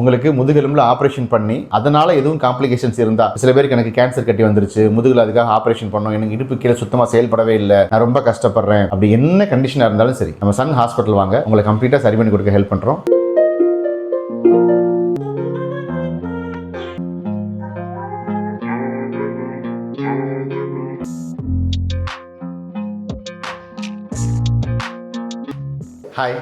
உங்களுக்கு முதுகெலும்புல ஆப்ரேஷன் பண்ணி அதனால எதுவும் காம்ப்ளிகேஷன்ஸ் இருந்தா சில பேருக்கு எனக்கு கேன்சர் கட்டி வந்துருச்சு முதுகுல அதுக்காக ஆப்ரேஷன் பண்ணோம் எனக்கு இடுப்பு கீழே சுத்தமா செயல்படவே இல்லை நான் ரொம்ப கஷ்டப்படுறேன். அப்படி என்ன கண்டிஷனா இருந்தாலும் சரி நம்ம சன் ஹாஸ்பிட்டல் வாங்க உங்களை கம்ப்ளீட்டா சரி பண்ணி கொடுக்க ஹெல்ப் பண்றோம். ஹாய்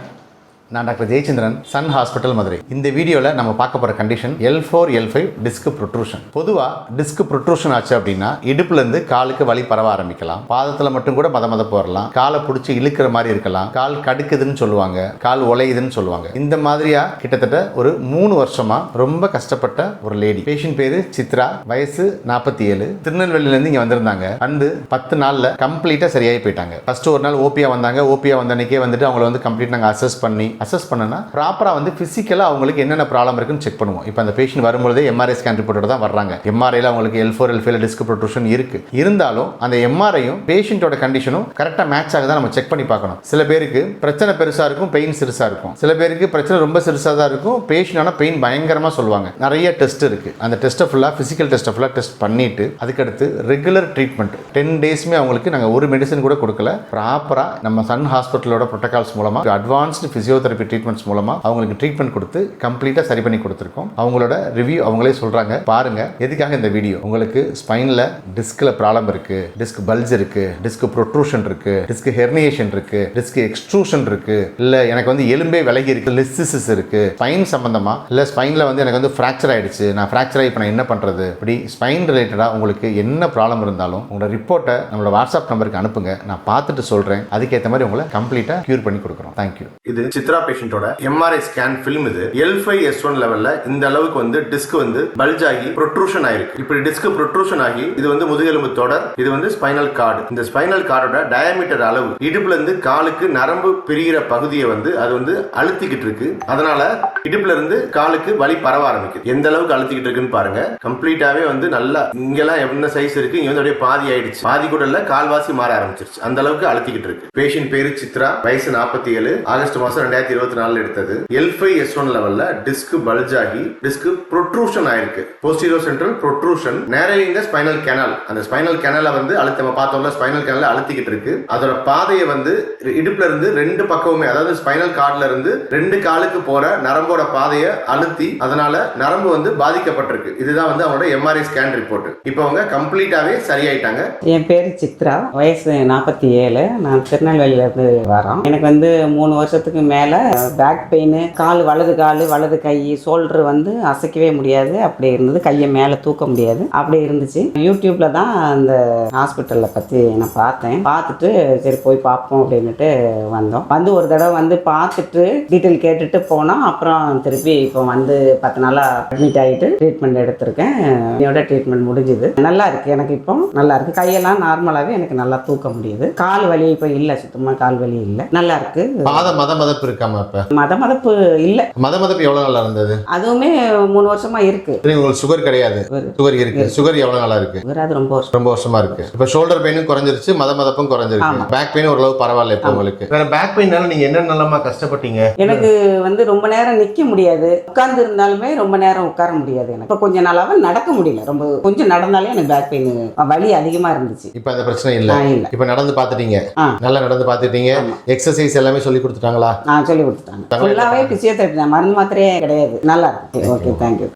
நான் doctor Jayachandran Sun hospital Madurai. இந்த வீடியோவில் நம்ம பார்க்க போகிற condition L four L five disc protrusion பொதுவாக டிஸ்க் ப்ரொட்ரூஷன் ஆச்சு அப்படின்னா இடுப்புலேருந்து காலுக்கு வலி பரவ ஆரம்பிக்கலாம். பாதத்தில் மட்டும் கூட மத மத போடலாம் காலை பிடிச்சி இழுக்கிற மாதிரி இருக்கலாம். கால் கடுக்குதுன்னு சொல்லுவாங்க. கால் உலையுதுன்னு சொல்லுவாங்க. இந்த மாதிரியா கிட்டத்தட்ட ஒரு மூணு வருஷமாக ரொம்ப கஷ்டப்பட்ட ஒரு லேடி பேஷண்ட் பேர் சித்ரா. வயசு நாற்பத்தி ஏழு. திருநெல்வேலியிலேருந்து இங்கே வந்திருந்தாங்க. வந்து பத்து நாளில் கம்ப்ளீட்டாக சரியாகி போயிட்டாங்க. ஃபஸ்ட்டு ஒரு நாள் ஓபியா வந்தாங்க. ஓபியா வந்த அன்னைக்கே வந்துட்டு அவங்கள வந்து கம்ப்ளீட் நாங்கள் அசஸ் பண்ணி அசஸ் பண்ணனா ப்ராப்பராக வந்து ஃபிசிக்கலாக அவங்களுக்கு என்னென்ன ப்ராப்ளம் இருக்குன்னு செக் பண்ணுவோம். இப்போ அந்த பேஷண்ட் வரும்பொழுதே எம்ஆர்ஐ ஸ்கேன் ரிப்போர்ட்டோட தான் வர்றாங்க. எம்ஆர்ஐயில் அவங்களுக்கு L four L five disc protrusion இருக்குது இருந்தாலும் அந்த எம்ஆர்ஐயும் பேஷண்ட்டோட கண்டிஷனும் கரெக்டாக மேட்ச் ஆகுதா நம்ம செக் பண்ணி பார்க்கணும். சில பேருக்கு பிரச்சனை பெருசாக இருக்கும் பெயின் சிறுசாக இருக்கும். சில பேருக்கு பிரச்சனை ரொம்ப சிறுசாக தான் இருக்கும். பேஷண்ட் ஆனால் பெயின் பயங்கரமாக சொல்லுவாங்க. நிறைய டெஸ்ட் இருக்குது அந்த டெஸ்ட்டை ஃபுல்லாக ஃபிசிக்கல் டெஸ்ட்டை ஃபுல்லாக டெஸ்ட் பண்ணிட்டு அதுக்கடுத்து ரெகுலர் ட்ரீட்மெண்ட் டென் டேஸுமே அவங்களுக்கு நாங்கள் ஒரு மெடிசன் கூட கொடுக்கல. ப்ராப்பராக நம்ம சன் ஹாஸ்பிட்டலோட ப்ரோட்டோகால்ஸ் மூலமாக அட்வான்ஸ்டு ஃபிசியோதெரபி ட்ரீட்மெண்ட்ஸ் மூலமாக அவங்களுக்கு ட்ரீட்மெண்ட் கொடுத்து கம்ப்ளீட்டாக சரி பண்ணி கொடுத்துருக்கோம். அவங்களோட ரிவ்யூ அவங்களே சொல்கிறாங்க பாருங்க எதுக்காக இந்த வீடியோ உங்களுக்கு ஸ்பைனில் டிஸ்கில் ப்ராப்ளம் இருக்கு. டிஸ்க் பல்ஜ் இருக்கு. டிஸ்க் ப்ரொட்ரூஷன் இருக்கு. டிஸ்க் ஹெர்னியேஷன் இருக்கு. டிஸ்க் எக்ஸ்ட்ரூஷன் இருக்கு. இல்லை எனக்கு வந்து எலும்பே விலகி இருக்கு. லிஸ்டிசிஸ் இருக்கு. ஸ்பைன் சம்மந்தமாக இல்லை ஸ்பைனில் வந்து எனக்கு வந்து ஃப்ராக்சர் ஆயிடுச்சு. நான் ஃப்ராக்சர் ஆகி இப்போ நான் என்ன பண்ணுறது இப்படி ஸ்பைன் ரிலேட்டடாக உங்களுக்கு என்ன ப்ராப்ளம் இருந்தாலும் உங்களோட ரிப்போர்ட்டை நம்மளோட வாட்ஸ்அப் நம்பருக்கு அனுப்புங்க. நான் பார்த்துட்டு சொல்கிறேன் அதுக்கேற்ற மாதிரி உங்களை கம்ப்ளீட்டாக க்யூர் பண்ணி கொடுக்குறோம். தேங்க்யூ இது சித்ரா பேஷண்டோட எம்ஆர்ஐ ஸ்கேன் பிலிம் இது. எல் ஃபைவ் எஸ் ஒன் லெவல்ல இந்த அளவுக்கு வந்து டிஸ்க் வந்து பல்ஜ் ஆகி ப்ரொட்ரூஷன் ஆயிருக்கு. இப்படி டிஸ்க் ப்ரொட்ரூஷன் ஆகி இது வந்து முதுகெலும்பு தொடர் இது வந்து ஸ்பைனல் கார்டு இந்த ஸ்பைனல் கார்டோட டயமீட்டர் அளவு இடுப்புல இருந்து காலுக்கு நரம்பு பிரிகிற பகுதியை வந்து அது வந்து அழுத்திக்கிட்டு இருக்கு. அதனால இடுப்புல இருந்து காலுக்கு வலி பரவ ஆரம்பிக்குது. எந்த அளவுக்கு அழுத்திக்கிட்டு இருக்குன்னு பாருங்க. கம்ப்ளீட்டாவே வந்து நல்லா இங்கெல்லாம் என்ன சைஸ் இருக்கு? இங்க வந்து அப்படியே பாதி ஆயிடுச்சு. பாதி கூட இல்ல கால்வாசி மாற ஆரம்பிச்சிருச்சு. அந்த அளவுக்கு அழுத்திக்கிட்டு இருக்கு. பேஷண்ட் பேரு சித்ரா வயசு நாற்பத்தி ஏழு ஆகஸ்ட் மாசம் ரெண்டாயிரத்தி இருபத்தி நாலுல எடுத்தது. எல் ஃபைவ் எஸ் ஒன் லெவல்ல டிஸ்க் பல்ஜ் ஆகி டிஸ்க் ப்ரொட்ரூஷன் ஆயிருக்கு. Posterior central protrusion narrowing spinal canal அந்த ஸ்பைனல் கேனலை வந்து அழுத்த நம்ம பார்த்தோம்ல ஸ்பைனல் கேனல் அழுத்திக்கிட்டு இருக்கு. அதோட பாதையை வந்து இடுப்புல இருந்து ரெண்டு பக்கமுமே அதாவது ஸ்பைனல் கார்ட்ல இருந்து ரெண்டு காலுக்கு போற நரம்போட பாதையை அழுத்தி அதனால நரம்பு வந்து பாதிக்கப்பட்டிருக்கு. இதுதான் வந்து அவங்களோட எம்ஆர்ஐ ஸ்கேன் ரிப்போர்ட் இப்போ அவங்க கம்ப்ளீட்டாவே சரியாயிட்டாங்க. என் பேர் சித்ரா. வயசு நாற்பத்தி ஏழு. நான் திருநெல்வேலியிலேருந்து வரோம் எனக்கு வந்து மூணு வருஷத்துக்கு மேலே பேக் பெயின் கால் வலது கால் வலது கை ஷோல்டர் வந்து அசைக்கவே முடியாது. அப்படி இருந்தது. கையை மேலே தூக்க முடியாது. அப்படி இருந்துச்சு. யூடியூப்பில் தான் அந்த ஹாஸ்பிட்டலில் பற்றி நான் பார்த்தேன். பார்த்துட்டு சரி போய் பார்ப்போம் அப்படின்னுட்டு வந்தோம். வந்து ஒரு தடவை வந்து பார்த்துட்டு டீட்டெயில் கேட்டுட்டு போனோம் அப்புறம் திருப்பி இப்போ வந்து பத்து நாளாக அட்மிட் ஆகிட்டு ட்ரீட்மெண்ட் எடுத்திருக்கேன். என்னோட ட்ரீட்மெண்ட் முடிஞ்சுது. நல்லா இருக்குது எனக்கு இப்போ நல்லா இருக்குது கையெல்லாம் நார்மலாகவே எனக்கு நல்லா தூக்க முடியுது. கால் வலி இப்போ இல்லை. சுத்தமாக கால் வலி இல்லை. நல்லா இருக்குது பாத மத மதப்பு இருக்காம இப்ப மத மதப்பு இல்லை. மத மதப்பு எவ்வளவு நாளா இருந்தது அதுவுமே மூணு வருஷமா இருக்கு. சரி, உங்களுக்கு சுகர் கிடையாது. சுகர் இருக்கு. சுகர் எவ்வளவு நாளா இருக்கு? இவர் அது ரொம்ப வருஷம். ரொம்ப வருஷமா இருக்கு. இப்ப ஷோல்டர் பெயினும் குறைஞ்சிருச்சு மத மதப்பும் குறைஞ்சிருக்கு. பேக் பெயின் ஓரளவு பரவாயில்ல இப்போ உங்களுக்கு. வேற பேக் பெயின்னால நீங்க என்ன நிலமா கஷ்டப்பட்டீங்க? எனக்கு வந்து ரொம்ப நேரம் நிற்க முடியாது. உட்கார்ந்து இருந்தாலுமே ரொம்ப நேரம் உட்கார முடியாது எனக்கு. இப்போ கொஞ்ச நாளாவே நடக்க முடியல. ரொம்ப கொஞ்சம் நடந்தாலே எனக்கு பேக் பெயின் வலி அதிகமாக இருந்துச்சு. இப்ப அந்த பிரச்சனை இல்ல. இப்ப நடந்து பாத்துட்டீங்க ஆ. நல்லா நடந்து பாத்துட்டீங்க ஆமா. எக்ஸசைஸ் எல்லாமே சொல்லி கொடுத்துட்டாங்களா? சொல்லி கொடுத்துட்டாங்க. ஃபுல்லாகவே பிசியோதெரப்பி தான். மருந்து மாத்திரையே கிடையாது. நல்லா இருக்கு. Okay thank you